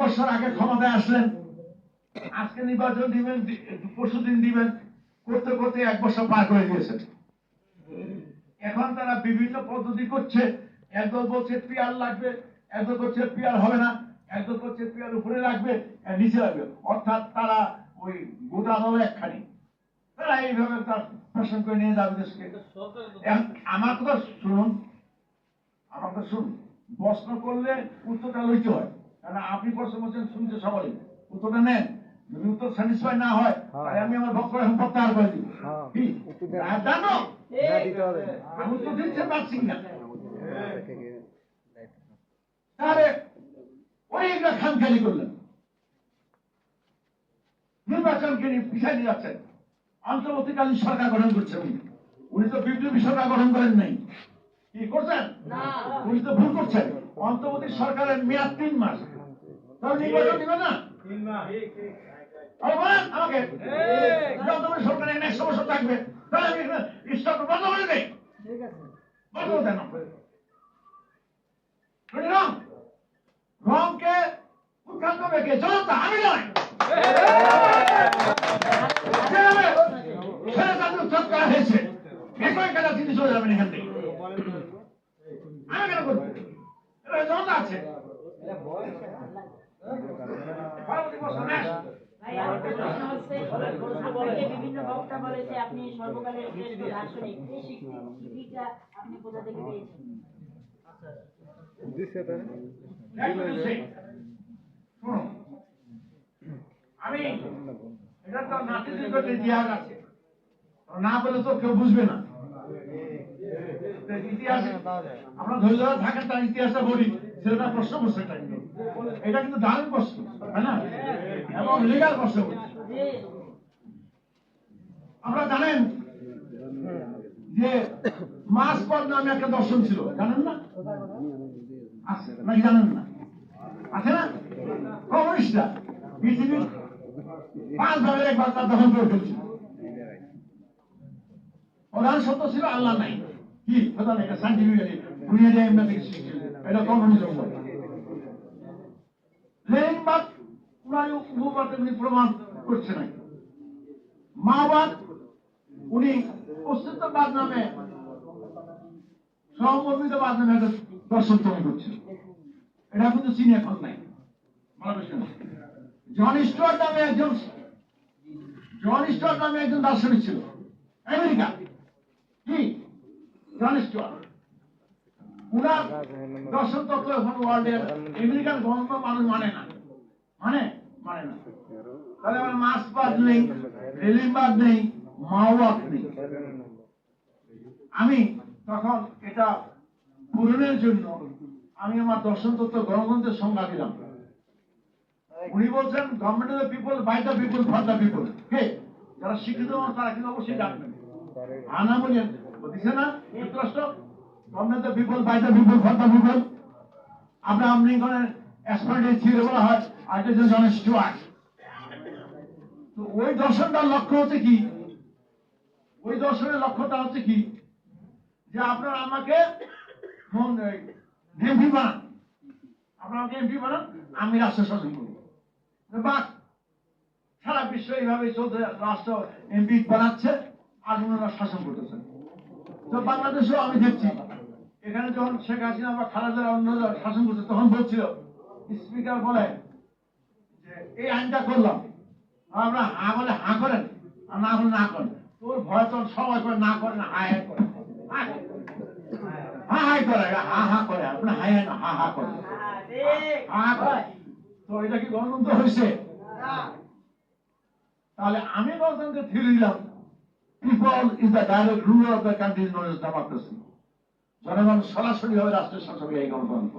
বছর আগে ক্ষমতায় আসলেন। আজকে নির্বাচন দিবেন পরশু দিন দিবেন, করতে করতে এক বছর পার করে দিয়েছেন। এখন তারা বিভিন্ন পদ্ধতি করছে। একদল বলছে পিয়ার লাগবে, একদল বলছে পিয়ার হবে না, একদল বলছে পিয়ার উপরে লাগবে নিচে লাগবে। অর্থাৎ তারা ওই গোটা দল একখানি। তারা এইভাবে তার প্রশ্ন করে নিয়ে যাবে দেশকে। আমার কথা শুনুন, আমার কথা শুনুন। প্রশ্ন করলে উত্তরটা লইতে হয়। কারণ আপনি প্রশ্ন করছেন শুনতে সবাই। উত্তরটা নেন। যদি উত্তর স্যাটিসফাই না হয় তাহলে আমি আমার বক্তব্য এখন প্রত্যাহার করে দিব। হ্যাঁ। জানো? হ্যাঁ, দিতে হবে। আমি উত্তর দিচ্ছি পারছি না। তাহলে অনেকটা খামখেয়ালি করলেন। নির্বাচনকে নিয়ে পিছাই দিয়ে যাচ্ছেন। অন্তর্বর্তীকালীন সরকার গঠন করছেন উনি। উনি তো বিপ্লবী সরকার গঠন করেন নাই। কি করছেন? উনি তো ভুল করছেন। অন্তর্বর্তী সরকারের মেয়াদ তিন মাস। রংকে উৎখাত করবে কে? জনতা আমি নয় হয়েছে। একই কাজা তিনি চলে যাবেন এখান থেকে। আমি কেন করব? জনতা আছে। ইতিহাস আছে না বলে তো কেউ বুঝবে না ইতিহাস আমরা ধরে ধরে থাকেন, তার ইতিহাসটা বলি সেটা প্রশ্ন করছে কিন্তু। এটা কিন্তু দারুণ প্রশ্ন, তাই না? এবং লিগাল প্রশ্ন আমরা জানেন যে মাস পদ নামে একটা দর্শন ছিল, জানেন না? আছে, নাকি জানেন না? আছে না? কমিউনিস্টরা পৃথিবীর পাঁচ ভাগের এক ভাগ তার দখল করে ফেলছিল প্রধান সত্য ছিল আল্লাহ নাই। কি? প্রধান এটা সাইন্টিফিক্যালি বুনিয়াদি আমরা এটা কমিউনিজম বলে। উপবাদে প্রমাণ করছে মাওবাদ, উনি অস্তিত্ববাদ নামে সহমর্মিতবাদ নামে দর্শন তৈরি করছেন। এটা কিন্তু এখন নাই। জন স্টুয়ার্ট নামে একজন, জন স্টুয়ার্ট নামে একজন দার্শনিক ছিল, আমেরিকা। কি? John Stuart. উনার দর্শন তত্ত্ব এখন ওয়ার্ল্ডের আমেরিকান গণতন্ত্র মানুষ মানে না। মানে মানে না। তাহলে আমার মাসবাদ নেই রেলিবাদ নেই মাওবাদ নেই। আমি তখন এটা পূরণের জন্য আমি আমার দর্শন তত্ত্ব গণতন্ত্রের সংজ্ঞা দিলাম। উনি বলছেন government of the people by the people for the people কে যারা শিক্ষিত তারা কিন্তু অবশ্যই জানবেন আনা বলেন দিছে না যুক্তরাষ্ট্র government the people by the people for the people Abraham লিঙ্কনের theory বলা হয় আর এটা হচ্ছে জন স্টুয়ার্ট তো ওই দর্শনটার লক্ষ্য হচ্ছে কি? ওই দর্শনের লক্ষ্যটা হচ্ছে কি? যে আপনারা আমাকে এমপি বানান। আপনারা আমাকে এমপি বানান, আমি রাষ্ট্র শাসন করি বাস, সারা বিশ্ব এইভাবে চলতে রাষ্ট্র এমপি বানাচ্ছে আর ওনারা শাসন করতেছে। তো বাংলাদেশেও আমি দেখছি, এখানে যখন শেখ হাসিনা বা খালেদা অন্যরা শাসন করছে, তখন বলছিল স্পিকার বলে যে, এই আইনটা করলাম। আমরা হা বলে হা করেন আর না বলে না করেন তোর ভয় তোর সবাই করে, না করে না হা হায় করে। হা হাই করে, হা হা করে। আপনার হাই হা হা হা হা করে। তো এটা কি গণতন্ত্র হয়েছে? তাহলে আমি গণতন্ত্রের থিওরি দিলাম। People is the direct ruler of the country known as democracy জনগণ সরাসরি ভাবে রাষ্ট্রের শাসক এই গণতন্ত্র।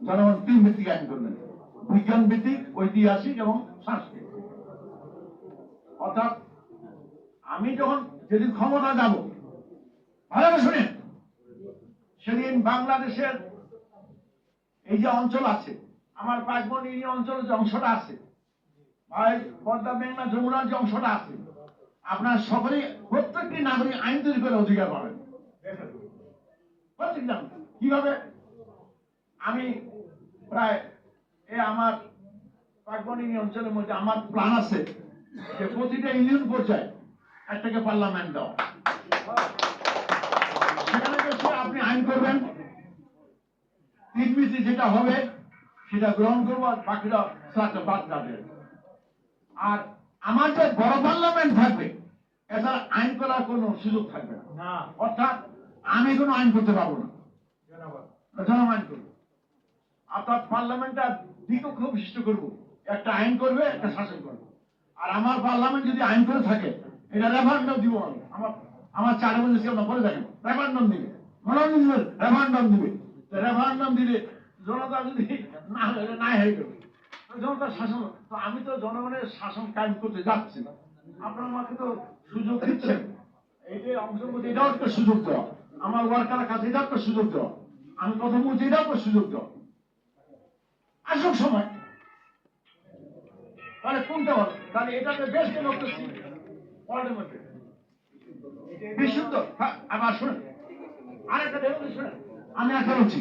জনগণ তিন ভিত্তিক আইন করবেন বিজ্ঞান ভিত্তিক ঐতিহাসিক এবং সাংস্কৃতিক অর্থাৎ আমি যখন যেদিন ক্ষমতা যাব ভালো শুনেন সেদিন বাংলাদেশের এই যে অঞ্চল আছে আমার পাঁচবন ইউনিয়ন অঞ্চলের যে অংশটা আছে ভাই পদ্মা মেঘনা যমুনার যে অংশটা আছে আপনার সকলেই প্রত্যেকটি নাগরিক আইন তৈরি করে অধিকার পাবেন প্রত্যেক। কীভাবে আমি প্রায় এ আমার পাকবানি অঞ্চলের মধ্যে আমার প্ল্যান আছে যে প্রতিটা ইউনিয়ন পর্যায়ে একটাকে পার্লামেন্ট দাও সেখানে আপনি আইন করবেন তিন মিনিটে যেটা হবে সেটা গ্রহণ করব আর বাকিটা সাথে বাদ যাবে। আর আমার যে বড় পার্লামেন্ট থাকবে এছাড়া আইন করার কোনো সুযোগ থাকবে না। অর্থাৎ আমি কোনো আইন করতে পারব না। জনগণ আইন করব। অর্থাৎ পার্লামেন্টটা দ্বিকক্ষ বিশিষ্ট করব। একটা আইন করবে, একটা শাসন করবে। আর আমার পার্লামেন্ট যদি আইন করে থাকে, এটা রেফারেন্ডাম দিব আমি। আমার আমার চার কেউ না করে দেখেন রেফারেন্ডাম দিবে। মনোনয়ন দিবে। রেফারেন্ডাম দিবে রেফারেন্ডাম দিলে জনতা যদি না হলে না হয়ে গেল জনতার শাসন তো আমি তো জনগণের শাসন কায়েম করতে যাচ্ছি না। আপনার আমাকে তো সুযোগ দিচ্ছেন। যে অংশগ্রহণ এটাও একটা সুযোগ দেওয়া। আমার ওয়ার্কারের কাছে এটাও একটা সুযোগ দেওয়া। আমি কথা বলছি এটাও একটা সুযোগ দেওয়া। আসুক সময়। তাহলে কোনটা বল তাহলে এটাতে বেশ লোক ওয়ার্ডের মধ্যে বিশুদ্ধ। হ্যাঁ, আবার শুনুন। আরেকটা দেখুন শুনুন। আমি আশা বলছি